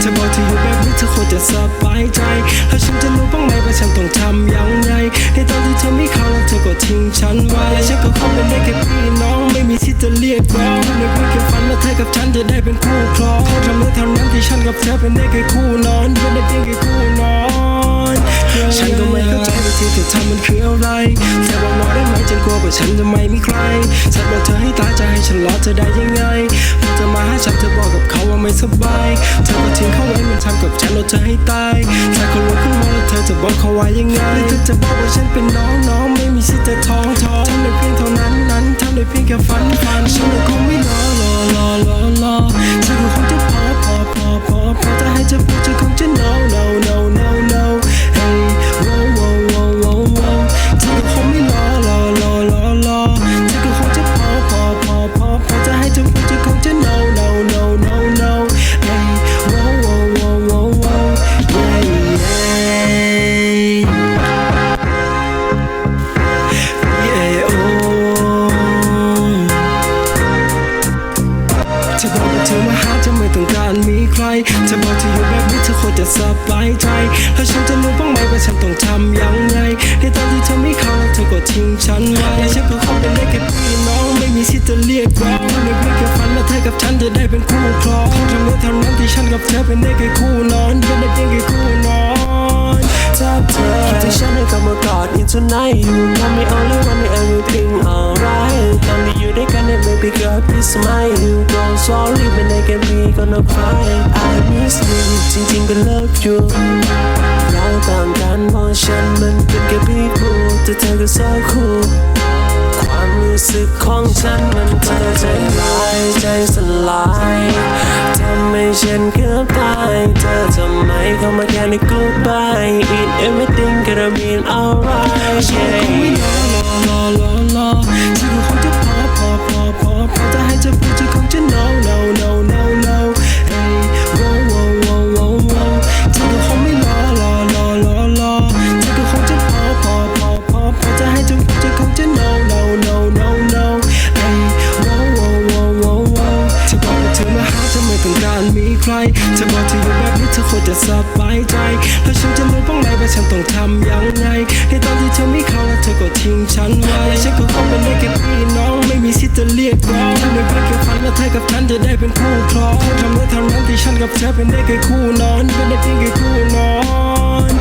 เธอบอกเธออยู่แบบนี้เธอควรจะสบายใจแล้วฉันจะรู้บ้างไหมว่าฉันต้องทำยังไงในตอนที่เธอไม่เข้าแล้วเธอก็ทิ้งฉันไว้และฉันก็คงเป็นได้แค่พี่น้องไม่มีสิทธิ์จะเรียกร้องในเพียงแค่ฝันว่าเธอกับฉันจะได้เป็นคู่ครองทำได้เท่านั้นที่ฉันกับเธอเป็นได้แค่คู่นอนเป็นได้เพียงแค่คู่นอนฉันก็ไม่เข้าใจว่าที่เธอทำมันคืออะไรเธอบอกน้อยได้ไหมฉันกลัวว่าฉันจะไม่มีใครฉันบอกเธอให้ตายจให้ฉันรอเธอได้ยังไงพอเธอมาหาฉันเธอ ว่าไม่สบาย เธอก็ทิ้งเขาไว้มันทำกับฉันแล้วเธอให้ตายถ้าเขารู้ขึ้นมาแล้วเธอจะบอกเขาไว้ยังไงหรือเธอจะบอกว่าฉันเป็นน้องน้องไม่มีสิทธิ์จะท้องท้องทำได้เพียงเท่านั้นนั้นทำได้เพียงแค่ฝันฝันฉัน เธอกว่าเธอมาหาเธอไม่ต้องการมีใครเธอบอกเธออยู่แบบนี้เธอควรจะสบายใจแล้วฉันจะรู้บ้างไหมว่าฉันต้องทำยังไงในตอนที่เธอไม่เข้าเธอก็ทิ้งฉันไว้และฉันก็คงเป็นได้แค่พี่น้องไม่มีสิทธิ์จะเรียกร้องในเพียงแค่ฝันว่าเธอกับฉันจะได้เป็นคู่ครองทำได้เท่านั้นที่ฉันกับเธอเป็นได้แค่คู่นอนเป็นได้เพียงแค่คู่นอนจากเธอคิดถึงฉันให้กลับมากอด in tonight you know me only one day everything sorry when I can be gonna cry I miss you จริงๆก็ love you เราต่างกันเพราะฉันมันเป็นแค่พี่คู่แต่เธอก็ so cool ความรู้สึกของฉันมันเธอใจลายใจสลายทำให้ฉันเกือบตายเธอทำไมเข้ามาแค่ใน goodbye in everything gonna be alright ฉั ใครเธอบอกเธออยู่แบบนี้เธอควรจะสบายใจแล้วฉันจะรู้บ้างไหมว่าฉันต้องทำยังไง ในตอนที่เธอไม่เข้าแล้วเธอก็ทิ้งฉันไว้และฉันก็คงเป็นได้แค่พี่น้อง ไม่มีสิทธิ์จะเรียกร้องในเพียงแค่ฝันว่าเธอกับฉันจะได้เป็นคู่ครองทำได้เท่านั้นที่ฉันกับเธอเป็นได้แค่คู่นอนเป็นได้เพียงแค่คู่นอน